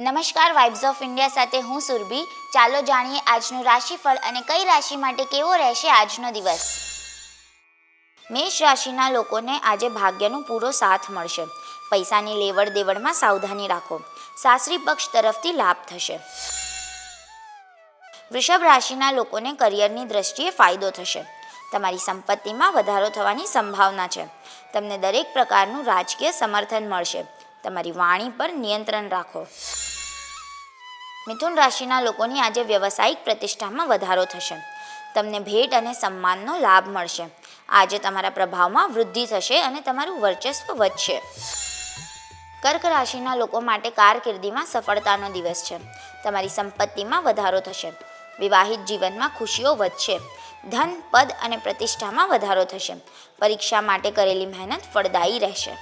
નમસ્કાર vibes of India સાથે હું સુરભી. ચાલો જાણીએ આજનું રાશિફળ અને કઈ રાશિ માટે કેવો રહેશે આજનો દિવસ. મેષ રાશિના લોકોને આજે ભાગ્યનો પૂરો સાથ મળશે. પૈસાની લેવડ દેવડમાં સાવધાની રાખો. સાસરી પક્ષ તરફથી લાભ થશે. વૃષભ રાશિના લોકોને કરિયરની દ્રષ્ટિએ ફાયદો થશે. તમારી સંપત્તિમાં વધારો થવાની સંભાવના છે. તમને દરેક પ્રકારનું રાજકીય સમર્થન મળશે. તમારી વાણી પર નિયંત્રણ રાખો. મિથુન રાશિના લોકોની આજે વ્યવસાયિક પ્રતિષ્ઠામાં વધારો થશે. તમને ભેટ અને સન્માનનો લાભ મળશે. આજે તમારા પ્રભાવમાં વૃદ્ધિ થશે અને તમારું વર્ચસ્વ વધશે. કર્ક રાશિના લોકો માટે કારકિર્દીમાં સફળતાનો દિવસ છે. તમારી સંપત્તિમાં વધારો થશે. વિવાહિત જીવનમાં ખુશીઓ વધશે. ધન, પદ અને પ્રતિષ્ઠામાં વધારો થશે. પરીક્ષા માટે કરેલી મહેનત ફળદાયી રહેશે.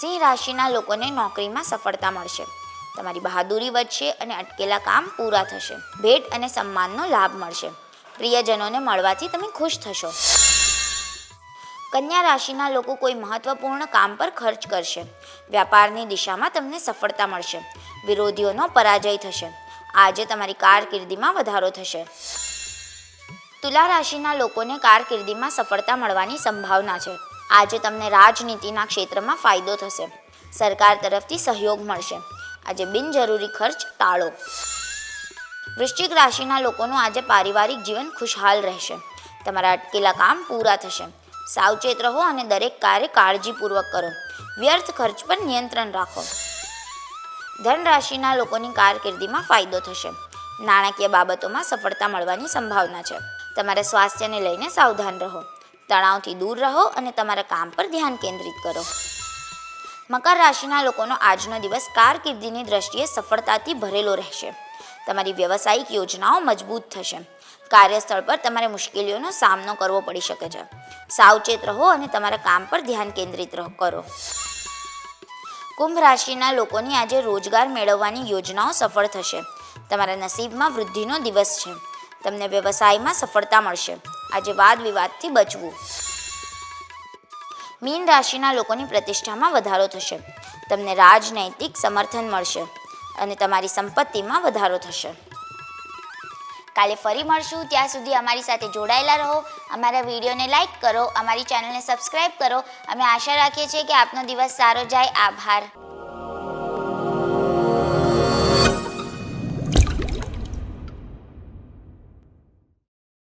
સિંહ રાશિના લોકોને નોકરીમાં સફળતા મળશે. તમારી બહાદુરી વધશે અને અટકેલા કામ પૂરા થશે. ભેટ અને સન્માનનો લાભ મળશે. પ્રિયજનોને મળવાથી તમે ખુશ થશો. કન્યા રાશિના લોકો કોઈ મહત્વપૂર્ણ કામ પર ખર્ચ કરશે. વ્યાપારની દિશામાં તમને સફળતા મળશે. વિરોધીઓનો પરાજય થશે. આજે તમારી કારકિર્દીમાં વધારો થશે. તુલા રાશિના લોકોને કારકિર્દીમાં સફળતા મળવાની સંભાવના છે. આજે તમને રાજનીતિના ક્ષેત્રમાં ફાયદો થશે. સરકાર તરફથી સહયોગ મળશે. આજે બિનજરૂરી ખર્ચ ટાળો. વૃશ્ચિક રાશિના લોકોનું આજે પારિવારિક જીવન ખુશહાલ રહેશે. તમારા અટકેલા કામ પૂરા થશે. સાવચેત રહો અને દરેક કાર્ય કાળજીપૂર્વક કરો. વ્યર્થ ખર્ચ પર નિયંત્રણ રાખો. ધન રાશિના લોકોની કારકિર્દીમાં ફાયદો થશે. નાણાકીય બાબતોમાં સફળતા મળવાની સંભાવના છે. તમારા સ્વાસ્થ્યને લઈને સાવધાન રહો. તણાવથી દૂર રહો અને તમારા કામ પર ધ્યાન કેન્દ્રિત કરો. મકર રાશિના લોકોનો આજનો દિવસ કારકિર્દીની દ્રષ્ટિએ સફળતાથી ભરેલો રહેશે. તમારી વ્યવસાયિક યોજનાઓ મજબૂત થશે. કાર્યસ્થળ પર તમારે મુશ્કેલીઓનો સામનો કરવો પડી શકે છે. સાવચેત રહો અને તમારા કામ પર ધ્યાન કેન્દ્રિત કરો. કુંભ રાશિના લોકોની આજે રોજગાર મેળવવાની યોજનાઓ સફળ થશે. તમારા નસીબમાં વૃદ્ધિનો દિવસ છે. તમને વ્યવસાયમાં સફળતા મળશે. આજે વાદ વિવાદથી બચવું. મીન રાશિના લોકોની પ્રતિષ્ઠામાં વધારો થશે. તમને રાજનૈતિક સમર્થન મળશે અને તમારી સંપત્તિમાં વધારો થશે. કાલે ફરી મળશું. ત્યાં સુધી અમારી સાથે જોડાયેલા રહો. અમારા વિડીયોને લાઈક કરો, અમારી ચેનલને સબસ્ક્રાઈબ કરો. અમે આશા રાખીએ છીએ કે આપનો દિવસ સારો જાય. આભાર.